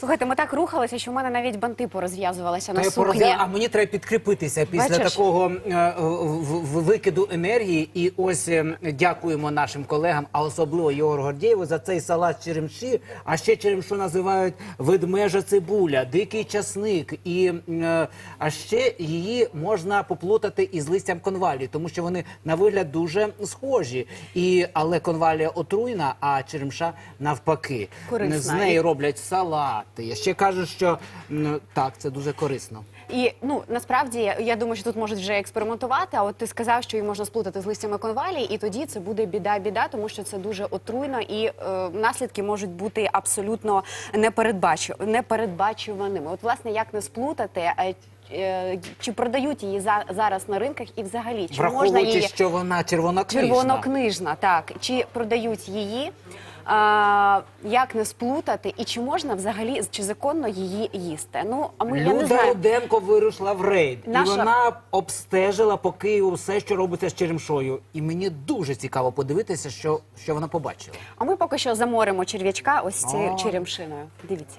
Слухайте, ми так рухалися, що в мене навіть банти порозв'язувалися Та на я сукні. порозя- а мені треба підкріпитися після Бачиш? такого е, в- в- викиду енергії. І ось е, дякуємо нашим колегам, а особливо Єгору Гордієву за цей салат черемші. А ще черемшу називають ведмежа цибуля, дикий часник. І е, а ще її можна поплутати із листям конвалії, тому що вони на вигляд дуже схожі. І але конвалія отруйна, а черемша навпаки. Корисна. З неї роблять салати. Я ще кажу, що м, так, це дуже корисно. І ну насправді я думаю, що тут можуть вже експериментувати. А от ти сказав, що її можна сплутати з листями конвалії, і тоді це буде біда-біда, тому що це дуже отруйно, і е, наслідки можуть бути абсолютно непередбачу, непередбачуваними. От власне як не сплутати. е, е, Чи продають її за, зараз на ринках і взагалі чи можна її що вона червонокнижна. червонокнижна, так чи продають її? А, як не сплутати, і чи можна взагалі чи законно її їсти? Ну а ми я не Люда знаю. Руденко вирушила в рейд, Наша- і вона обстежила по Києву все, що робиться з черемшою. І мені дуже цікаво подивитися, що, що вона побачила. А ми поки що заморимо черв'ячка ось цією черемшиною. Дивіться.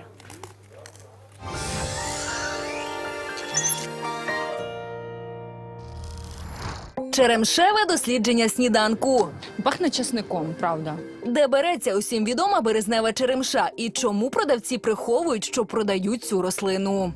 Черемшеве дослідження сніданку. Пахне чесником, правда. Де береться усім відома березнева черемша і чому продавці приховують, що продають цю рослину?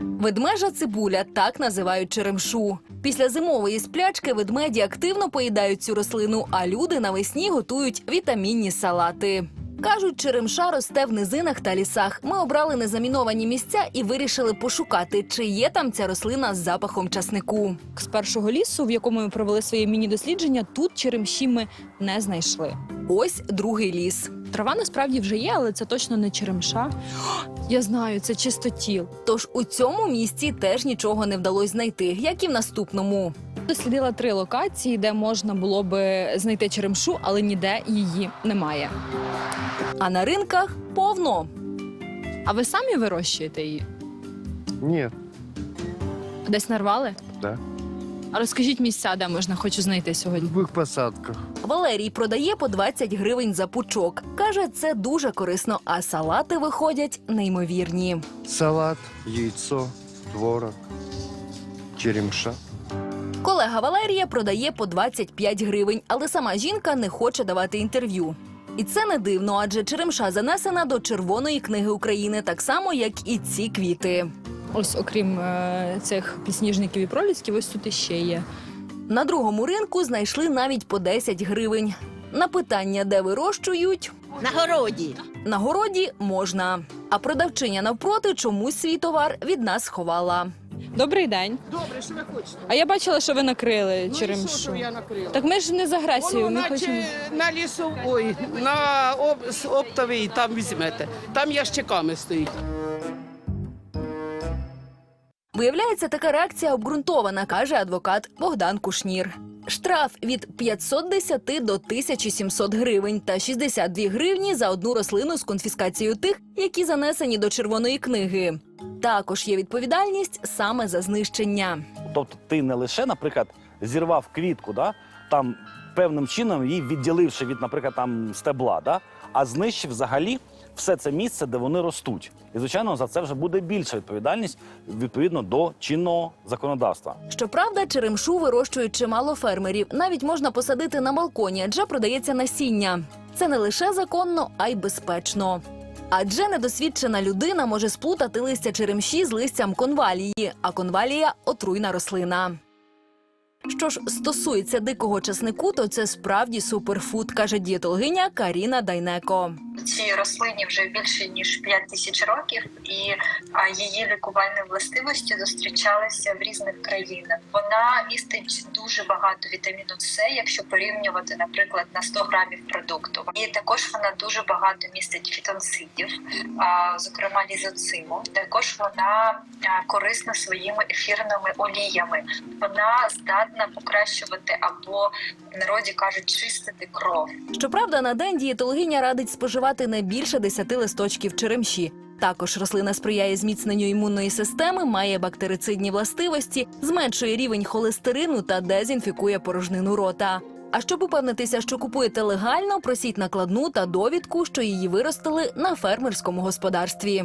Ведмежа цибуля так називають черемшу. Після зимової сплячки ведмеді активно поїдають цю рослину, а люди навесні готують вітамінні салати. Кажуть, черемша росте в низинах та лісах. Ми обрали незаміновані місця і вирішили пошукати, чи є там ця рослина з запахом часнику. З першого лісу, в якому ми провели своє міні-дослідження, тут черемші ми не знайшли. Ось другий ліс. Трава насправді вже є, але це точно не черемша. Я знаю, це чистотіл. Тож у цьому місці теж нічого не вдалося знайти, як і в наступному. Дослідила три локації, де можна було би знайти черемшу, але ніде її немає. А на ринках повно. А ви самі вирощуєте її? Нет, Десь нарвали? да. А розкажіть місця, де можна хочу знайти В сьогодні. любых посадках. Валерій продає по 20 гривень за пучок. Каже, це дуже корисно, а салати виходять неймовірні. Салат, яйцо, творог, черемша. Колега Валерія продає по 25 гривень, але сама жінка не хоче давати інтерв'ю. І це не дивно, адже черемша занесена до Червоної книги України, так само як і ці квіти. Ось, окрім е, цих підсніжників і пролісків, ось тут іще є. На другому ринку знайшли навіть по 10 гривень. На питання, де вирощують, На городі. на городі можна. А продавчиня навпроти чомусь свій товар від нас ховала. Добрий день. Добре, що ви хочете? А я бачила, що ви накрили Ну і черемшу. що, що я накрила? Так ми ж не з агресією. Воно Ми наче хочемо. на лісу, ой, на об, оптовий там візьмете. Там ящиками стоїть. Виявляється, така реакція обґрунтована, каже адвокат Богдан Кушнір. Штраф від 510 до 1700 гривень та 62 гривні за одну рослину з конфіскацією тих, які занесені до червоної книги. Також є відповідальність саме за знищення. Тобто ти не лише, наприклад, зірвав квітку, да, там певним чином її відділивши від, наприклад, там стебла, да, а знищив взагалі все це місце, де вони ростуть. І, звичайно, за це вже буде більша відповідальність відповідно до чинного законодавства. Щоправда, черемшу вирощують чимало фермерів. Навіть можна посадити на балконі, адже продається насіння. Це не лише законно, а й безпечно. Адже недосвідчена людина може сплутати листя черемші з листям конвалії, а конвалія отруйна рослина. Що ж стосується дикого часнику, то це справді суперфуд, каже дієтологиня Каріна Дайнеко. Цій рослині вже більше ніж 5 тисяч років, і її лікувальні властивості зустрічалися в різних країнах. Вона містить дуже багато вітаміну С, якщо порівнювати, наприклад, на 100 грамів продукту. І також вона дуже багато містить фітонцидів, зокрема лізоциму. Також вона корисна своїми ефірними оліями. Вона здатна покращувати або в народі кажуть чистити кров. Щоправда, на день дієтологиня радить споживати не більше 10 листочків черемші. Також рослина сприяє зміцненню імунної системи, має бактерицидні властивості, зменшує рівень холестерину та дезінфікує порожнину рота. А щоб упевнитися, що купуєте легально, просіть накладну та довідку, що її виростили на фермерському господарстві.